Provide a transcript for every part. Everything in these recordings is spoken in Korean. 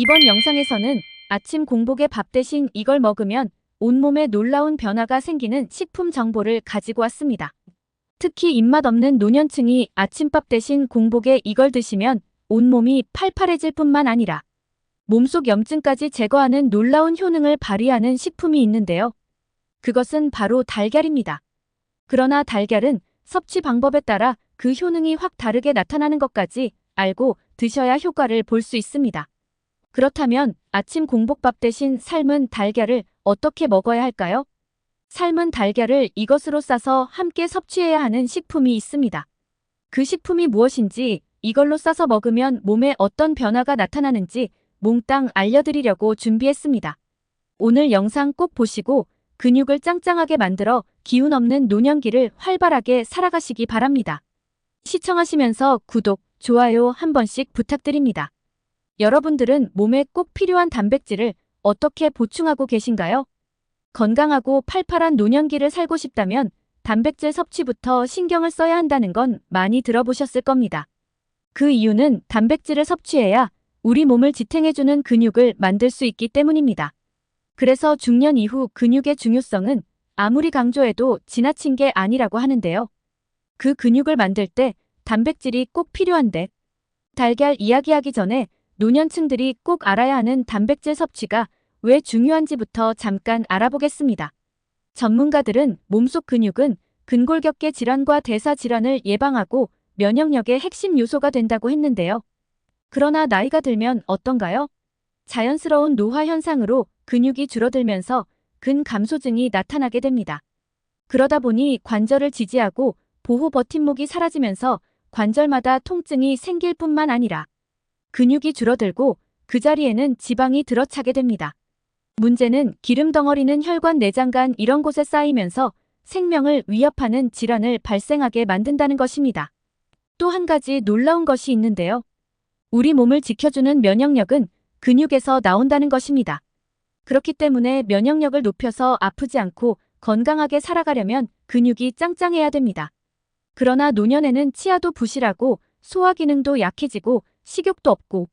이번 영상에서는 아침 공복에 밥 대신 이걸 먹으면 온몸에 놀라운 변화가 생기는 식품 정보를 가지고 왔습니다. 특히 입맛 없는 노년층이 아침밥 대신 공복에 이걸 드시면 온몸이 팔팔해질 뿐만 아니라 몸속 염증까지 제거하는 놀라운 효능을 발휘하는 식품이 있는데요. 그것은 바로 달걀입니다. 그러나 달걀은 섭취 방법에 따라 그 효능이 확 다르게 나타나는 것까지 알고 드셔야 효과를 볼 수 있습니다. 그렇다면 아침 공복밥 대신 삶은 달걀을 어떻게 먹어야 할까요? 삶은 달걀을 이것으로 싸서 함께 섭취해야 하는 식품이 있습니다. 그 식품이 무엇인지 이걸로 싸서 먹으면 몸에 어떤 변화가 나타나는지 몽땅 알려드리려고 준비했습니다. 오늘 영상 꼭 보시고 근육을 짱짱하게 만들어 기운 없는 노년기를 활발하게 살아가시기 바랍니다. 시청하시면서 구독, 좋아요 한 번씩 부탁드립니다. 여러분들은 몸에 꼭 필요한 단백질을 어떻게 보충하고 계신가요? 건강하고 팔팔한 노년기를 살고 싶다면 단백질 섭취부터 신경을 써야 한다는 건 많이 들어보셨을 겁니다. 그 이유는 단백질을 섭취해야 우리 몸을 지탱해주는 근육을 만들 수 있기 때문입니다. 그래서 중년 이후 근육의 중요성은 아무리 강조해도 지나친 게 아니라고 하는데요. 그 근육을 만들 때 단백질이 꼭 필요한데 달걀 이야기하기 전에 노년층들이 꼭 알아야 하는 단백질 섭취가 왜 중요한지부터 잠깐 알아보겠습니다. 전문가들은 몸속 근육은 근골격계 질환과 대사 질환을 예방하고 면역력의 핵심 요소가 된다고 했는데요. 그러나 나이가 들면 어떤가요? 자연스러운 노화 현상으로 근육이 줄어들면서 근감소증이 나타나게 됩니다. 그러다 보니 관절을 지지하고 보호 버팀목이 사라지면서 관절마다 통증이 생길 뿐만 아니라 근육이 줄어들고 그 자리에는 지방이 들어차게 됩니다. 문제는 기름 덩어리는 혈관 내장 간 이런 곳에 쌓이면서 생명을 위협하는 질환을 발생하게 만든다는 것입니다. 또 한 가지 놀라운 것이 있는데요. 우리 몸을 지켜주는 면역력은 근육에서 나온다는 것입니다. 그렇기 때문에 면역력을 높여서 아프지 않고 건강하게 살아가려면 근육이 짱짱해야 됩니다. 그러나 노년에는 치아도 부실하고 소화 기능도 약해지고 식욕도 없고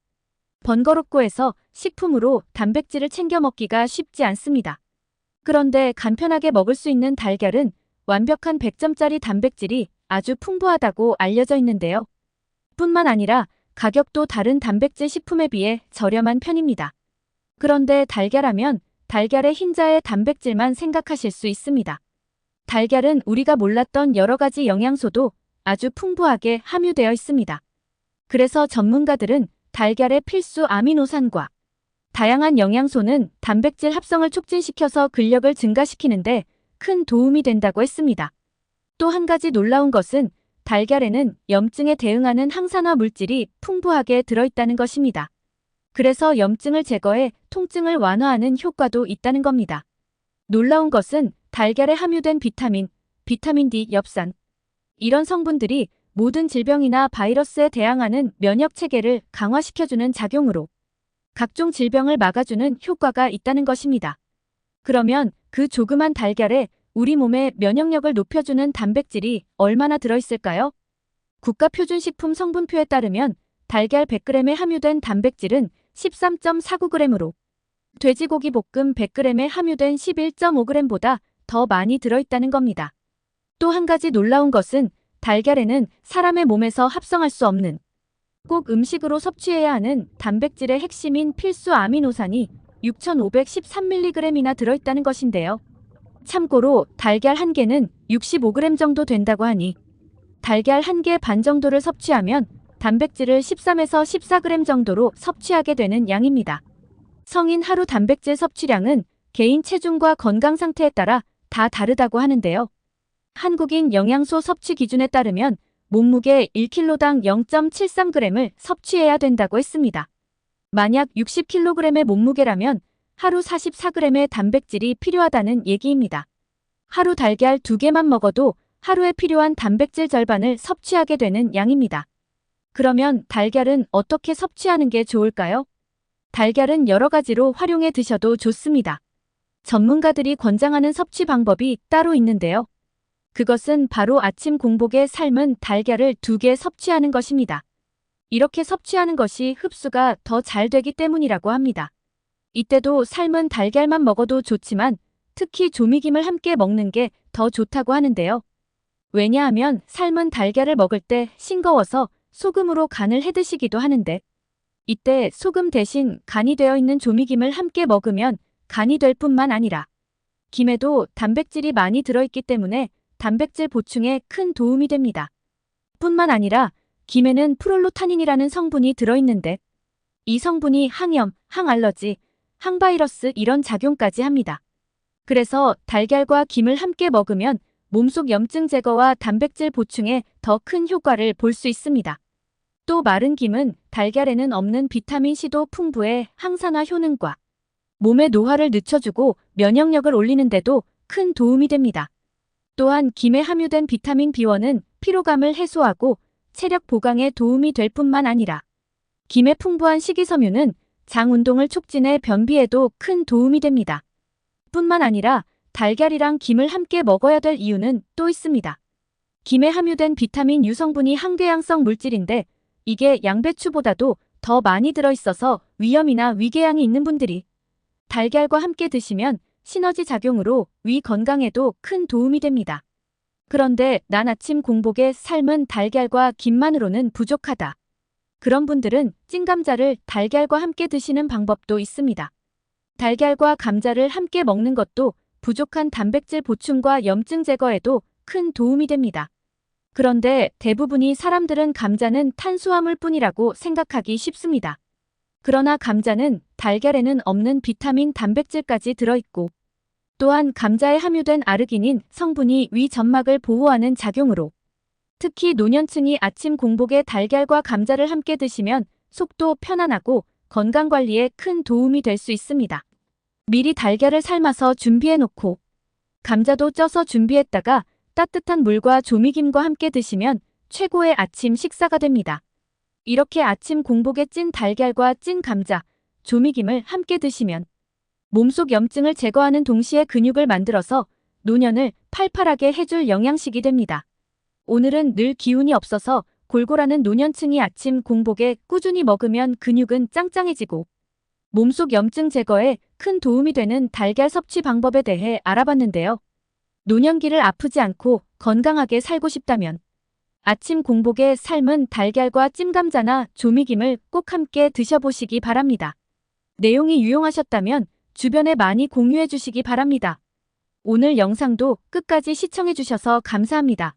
번거롭고 해서 식품으로 단백질을 챙겨 먹기가 쉽지 않습니다. 그런데 간편하게 먹을 수 있는 달걀은 완벽한 100점짜리 단백질이 아주 풍부하다고 알려져 있는데요. 뿐만 아니라 가격도 다른 단백질 식품에 비해 저렴한 편입니다. 그런데 달걀하면 달걀의 흰자의 단백질만 생각하실 수 있습니다. 달걀은 우리가 몰랐던 여러 가지 영양소도 아주 풍부하게 함유되어 있습니다. 그래서 전문가들은 달걀의 필수 아미노산과 다양한 영양소는 단백질 합성을 촉진시켜서 근력을 증가시키는데 큰 도움이 된다고 했습니다. 또 한 가지 놀라운 것은 달걀에는 염증에 대응하는 항산화 물질이 풍부하게 들어있다는 것입니다. 그래서 염증을 제거해 통증을 완화하는 효과도 있다는 겁니다. 놀라운 것은 달걀에 함유된 비타민, 비타민 D, 엽산 이런 성분들이 모든 질병이나 바이러스에 대항하는 면역 체계를 강화시켜주는 작용으로 각종 질병을 막아주는 효과가 있다는 것입니다. 그러면 그 조그만 달걀에 우리 몸의 면역력을 높여주는 단백질이 얼마나 들어있을까요? 국가표준식품 성분표에 따르면 달걀 100g에 함유된 단백질은 13.49g으로 돼지고기 볶음 100g에 함유된 11.5g보다 더 많이 들어있다는 겁니다. 또 한 가지 놀라운 것은 달걀에는 사람의 몸에서 합성할 수 없는 꼭 음식으로 섭취해야 하는 단백질의 핵심인 필수 아미노산이 6,513mg이나 들어있다는 것인데요. 참고로 달걀 한 개는 65g 정도 된다고 하니 달걀 한 개 반 정도를 섭취하면 단백질을 13에서 14g 정도로 섭취하게 되는 양입니다. 성인 하루 단백질 섭취량은 개인 체중과 건강 상태에 따라 다 다르다고 하는데요. 한국인 영양소 섭취 기준에 따르면 몸무게 1kg당 0.73g을 섭취해야 된다고 했습니다. 만약 60kg의 몸무게라면 하루 44g의 단백질이 필요하다는 얘기입니다. 하루 달걀 2개만 먹어도 하루에 필요한 단백질 절반을 섭취하게 되는 양입니다. 그러면 달걀은 어떻게 섭취하는 게 좋을까요? 달걀은 여러 가지로 활용해 드셔도 좋습니다. 전문가들이 권장하는 섭취 방법이 따로 있는데요. 그것은 바로 아침 공복에 삶은 달걀을 두 개 섭취하는 것입니다. 이렇게 섭취하는 것이 흡수가 더 잘 되기 때문이라고 합니다. 이때도 삶은 달걀만 먹어도 좋지만 특히 조미김을 함께 먹는 게 더 좋다고 하는데요. 왜냐하면 삶은 달걀을 먹을 때 싱거워서 소금으로 간을 해 드시기도 하는데 이때 소금 대신 간이 되어 있는 조미김을 함께 먹으면 간이 될 뿐만 아니라 김에도 단백질이 많이 들어있기 때문에 단백질 보충에 큰 도움이 됩니다. 뿐만 아니라 김에는 프롤로타닌이라는 성분이 들어있는데 이 성분이 항염, 항알러지, 항바이러스 이런 작용까지 합니다. 그래서 달걀과 김을 함께 먹으면 몸속 염증 제거와 단백질 보충에 더 큰 효과를 볼 수 있습니다. 또 마른 김은 달걀에는 없는 비타민C도 풍부해 항산화 효능과 몸의 노화를 늦춰주고 면역력을 올리는데도 큰 도움이 됩니다. 또한 김에 함유된 비타민 B1은 피로감을 해소하고 체력 보강에 도움이 될 뿐만 아니라 김의 풍부한 식이섬유는 장 운동을 촉진해 변비에도 큰 도움이 됩니다. 뿐만 아니라 달걀이랑 김을 함께 먹어야 될 이유는 또 있습니다. 김에 함유된 비타민 유성분이 항궤양성 물질인데 이게 양배추보다도 더 많이 들어있어서 위염이나 위궤양이 있는 분들이 달걀과 함께 드시면 시너지 작용으로 위 건강에도 큰 도움이 됩니다. 그런데 난 아침 공복에 삶은 달걀과 김만으로는 부족하다. 그런 분들은 찐 감자를 달걀과 함께 드시는 방법도 있습니다. 달걀과 감자를 함께 먹는 것도 부족한 단백질 보충과 염증 제거에도 큰 도움이 됩니다. 그런데 대부분이 사람들은 감자는 탄수화물 뿐이라고 생각하기 쉽습니다. 그러나 감자는 달걀에는 없는 비타민 단백질까지 들어있고 또한 감자에 함유된 아르기닌 성분이 위 점막을 보호하는 작용으로 특히 노년층이 아침 공복에 달걀과 감자를 함께 드시면 속도 편안하고 건강관리에 큰 도움이 될 수 있습니다. 미리 달걀을 삶아서 준비해 놓고 감자도 쪄서 준비했다가 따뜻한 물과 조미김과 함께 드시면 최고의 아침 식사가 됩니다. 이렇게 아침 공복에 찐 달걀과 찐 감자, 조미김을 함께 드시면 몸속 염증을 제거하는 동시에 근육을 만들어서 노년을 팔팔하게 해줄 영양식이 됩니다. 오늘은 늘 기운이 없어서 골골하는 노년층이 아침 공복에 꾸준히 먹으면 근육은 짱짱해지고 몸속 염증 제거에 큰 도움이 되는 달걀 섭취 방법에 대해 알아봤는데요. 노년기를 아프지 않고 건강하게 살고 싶다면 아침 공복에 삶은 달걀과 찜감자나 조미김을 꼭 함께 드셔보시기 바랍니다. 내용이 유용하셨다면 주변에 많이 공유해 주시기 바랍니다. 오늘 영상도 끝까지 시청해 주셔서 감사합니다.